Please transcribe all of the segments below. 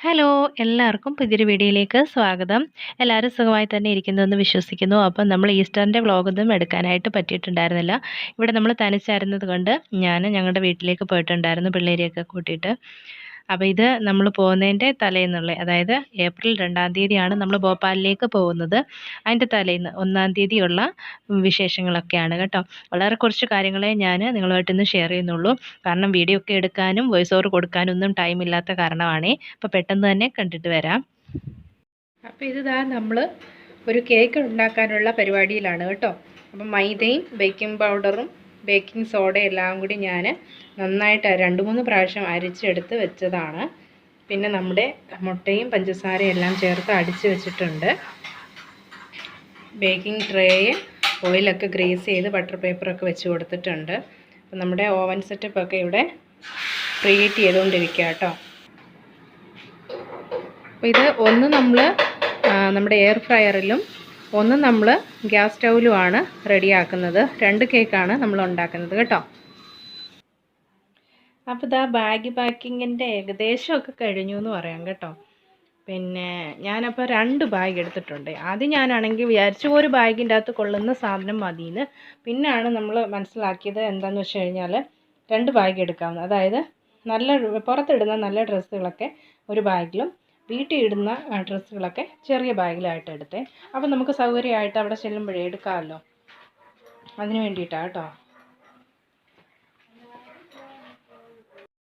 Hello എല്ലാവർക്കും പുതിയൊരു വീഡിയോയിലേക്ക് സ്വാഗതം. എല്ലാവരും സുഖമായി തന്നെ ഇരിക്കുന്നുവെന്ന് വിശ്വസിക്കുന്നു. അപ്പം നമ്മൾ ഈസ്റ്ററിന്റെ വ്ളോഗൊന്നും എടുക്കാനായിട്ട് പറ്റിയിട്ടുണ്ടായിരുന്നില്ല. ഇവിടെ നമ്മൾ തനിച്ചായിരുന്നത് കൊണ്ട് ഞാൻ ഞങ്ങളുടെ വീട്ടിലേക്ക് പോയിട്ടുണ്ടായിരുന്നു പിള്ളേരെയൊക്കെ കൂട്ടിയിട്ട്. അപ്പോൾ ഇത് നമ്മൾ പോകുന്നതിന്റെ തലേന്നുള്ള അതായത് ഏപ്രിൽ രണ്ടാം തീയതിയാണ് നമ്മൾ ഭോപ്പാലിലേക്ക് പോകുന്നത്. അതിന്റെ തലേന്ന് ഒന്നാം തീയതിയുള്ള വിശേഷങ്ങളൊക്കെയാണ് കേട്ടോ. വളരെ കുറച്ച് കാര്യങ്ങളെ ഞാൻ നിങ്ങളുമായിട്ട് ഇന്ന് ഷെയർ ചെയ്യുന്നുള്ളൂ. കാരണം വീഡിയോ ഒക്കെ എടുക്കാനും വോയിസ് ഓവർ കൊടുക്കാനും ഒന്നും ടൈം ഇല്ലാത്ത കാരണമാണേ. അപ്പോൾ പെട്ടെന്ന് തന്നെ കണ്ടിട്ട് വരാം. അപ്പോൾ ഇതാ നമ്മൾ ഒരു കേക്ക് ഉണ്ടാക്കാനുള്ള പരിപാടിയിലാണ് കേട്ടോ. അപ്പം മൈദയും ബേക്കിംഗ് പൗഡറും ബേക്കിംഗ് സോഡ എല്ലാം കൂടി ഞാൻ നന്നായിട്ട് രണ്ട് മൂന്ന് പ്രാവശ്യം അരിച്ചെടുത്ത് വെച്ചതാണ്. പിന്നെ നമ്മുടെ മുട്ടയും പഞ്ചസാരയും എല്ലാം ചേർത്ത് അടിച്ച് വെച്ചിട്ടുണ്ട്. ബേക്കിംഗ് ട്രേയെ ഓയിലൊക്കെ ഗ്രേസ് ചെയ്ത് ബട്ടർ പേപ്പറൊക്കെ വെച്ച് കൊടുത്തിട്ടുണ്ട്. അപ്പം നമ്മുടെ ഓവൻ സെറ്റപ്പൊക്കെ ഇവിടെ പ്രീഹീറ്റ് ചെയ്തുകൊണ്ടിരിക്കുക കേട്ടോ. അപ്പോൾ ഇത് ഒന്ന് നമ്മൾ നമ്മുടെ എയർ ഫ്രയറിലും ഒന്ന് നമ്മൾ ഗ്യാസ് സ്റ്റൗവിലുമാണ് റെഡിയാക്കുന്നത്. രണ്ട് കേക്കാണ് നമ്മൾ ഉണ്ടാക്കുന്നത് കേട്ടോ. അപ്പോൾ ഇതാ ബാഗ് പാക്കിങ്ങിന്റെ ഏകദേശമൊക്കെ കഴിഞ്ഞു എന്ന് പറയാം കേട്ടോ. പിന്നെ ഞാനപ്പോൾ രണ്ട് ബാഗ് എടുത്തിട്ടുണ്ട്. ആദ്യം ഞാനാണെങ്കിൽ വിചാരിച്ചു ഒരു ബാഗിന്റെ അകത്ത് കൊള്ളുന്ന സാധനം മതിയെന്ന് പിന്നെയാണ് നമ്മൾ മനസ്സിലാക്കിയത് എന്താണെന്ന് വെച്ച് കഴിഞ്ഞാൽ രണ്ട് ബാഗ് എടുക്കാവുന്നത് അതായത് നല്ല പുറത്തിടുന്ന നല്ല ഡ്രസ്സുകളൊക്കെ ഒരു ബാഗിലും വീട്ടിൽ ഇടുന്ന ഡ്രസ്സുകളൊക്കെ ചെറിയ ബാഗിലായിട്ട് എടുത്തേ. അപ്പം നമുക്ക് സൗകര്യമായിട്ട് അവിടെ ചെല്ലുമ്പോഴേ എടുക്കാമല്ലോ. അതിന് വേണ്ടിയിട്ടാണ് കേട്ടോ.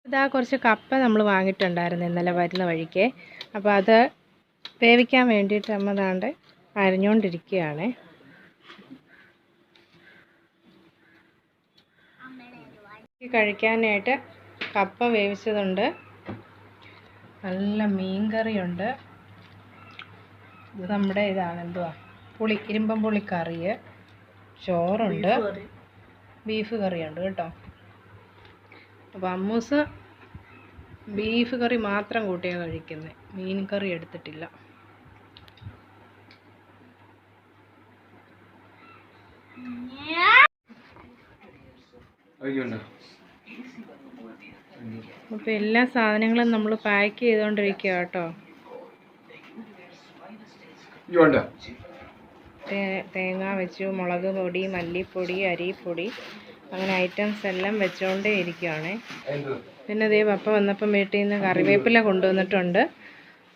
ഇതാ കുറച്ച് കപ്പ നമ്മൾ വാങ്ങിയിട്ടുണ്ടായിരുന്നു ഇന്നലെ വരുന്ന വഴിക്ക്. അപ്പോൾ അത് വേവിക്കാൻ വേണ്ടിയിട്ട് അമ്മ ദാണ്ട് അരിഞ്ഞുകൊണ്ടിരിക്കുകയാണ് കഴിക്കാനായിട്ട് കപ്പ വേവിച്ചതുണ്ട്. നല്ല മീൻ കറിയുണ്ട് ഇത് നമ്മുടെ ഇതാണ് എന്തുവാ? പുളി ഇരുമ്പം പുളി കറി ചോറുണ്ട്. ബീഫ് കറിയുണ്ട് കേട്ടോ. അപ്പോൾ അമ്മൂസ് ബീഫ് കറി മാത്രം കൂട്ടിയാണ് കഴിക്കുന്നത് മീൻ കറി എടുത്തിട്ടില്ല. അപ്പോൾ എല്ലാ സാധനങ്ങളും നമ്മൾ പാക്ക് ചെയ്തുകൊണ്ടിരിക്കുക കേട്ടോ. തേങ്ങ വെച്ചു മുളക് പൊടി മല്ലിപ്പൊടി അരിപ്പൊടി അങ്ങനെ ഐറ്റംസ് എല്ലാം വെച്ചുകൊണ്ടേ ഇരിക്കുകയാണ് പിന്നെ അതേ പപ്പ വന്നപ്പം വീട്ടിൽ നിന്ന് കറിവേപ്പില കൊണ്ടുവന്നിട്ടുണ്ട്.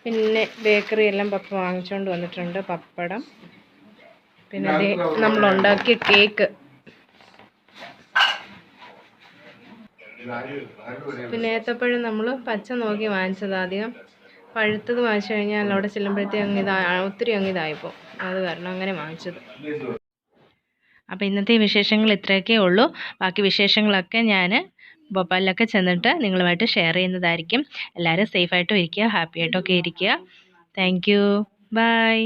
പിന്നെ ബേക്കറി എല്ലാം പപ്പ വാങ്ങിച്ചുകൊണ്ട് വന്നിട്ടുണ്ട് പപ്പടം. പിന്നെ അതേ നമ്മളുണ്ടാക്കിയ കേക്ക് പിന്നെ ഏത്തപ്പഴം നമ്മൾ പച്ച നോക്കി വാങ്ങിച്ചത് ആദ്യം പഴുത്തത് വാങ്ങിച്ചു കഴിഞ്ഞാൽ അവിടെ ചെല്ലുമ്പോഴത്തേക്ക് അങ്ങ് ഇതാ ഒത്തിരി അങ്ങ് ഇതായിപ്പോൾ അത് കാരണം അങ്ങനെ വാങ്ങിച്ചത്. അപ്പോൾ ഇന്നത്തെ വിശേഷങ്ങൾ ഇത്രയൊക്കെ ഉള്ളൂ. ബാക്കി വിശേഷങ്ങളൊക്കെ ഞാൻ ഭോപ്പാലിലൊക്കെ ചെന്നിട്ട് നിങ്ങളുമായിട്ട് ഷെയർ ചെയ്യുന്നതായിരിക്കും. എല്ലാവരും സേഫായിട്ടും ഇരിക്കുക ഹാപ്പി ആയിട്ടൊക്കെ ഇരിക്കുക. Thank you. ബൈ.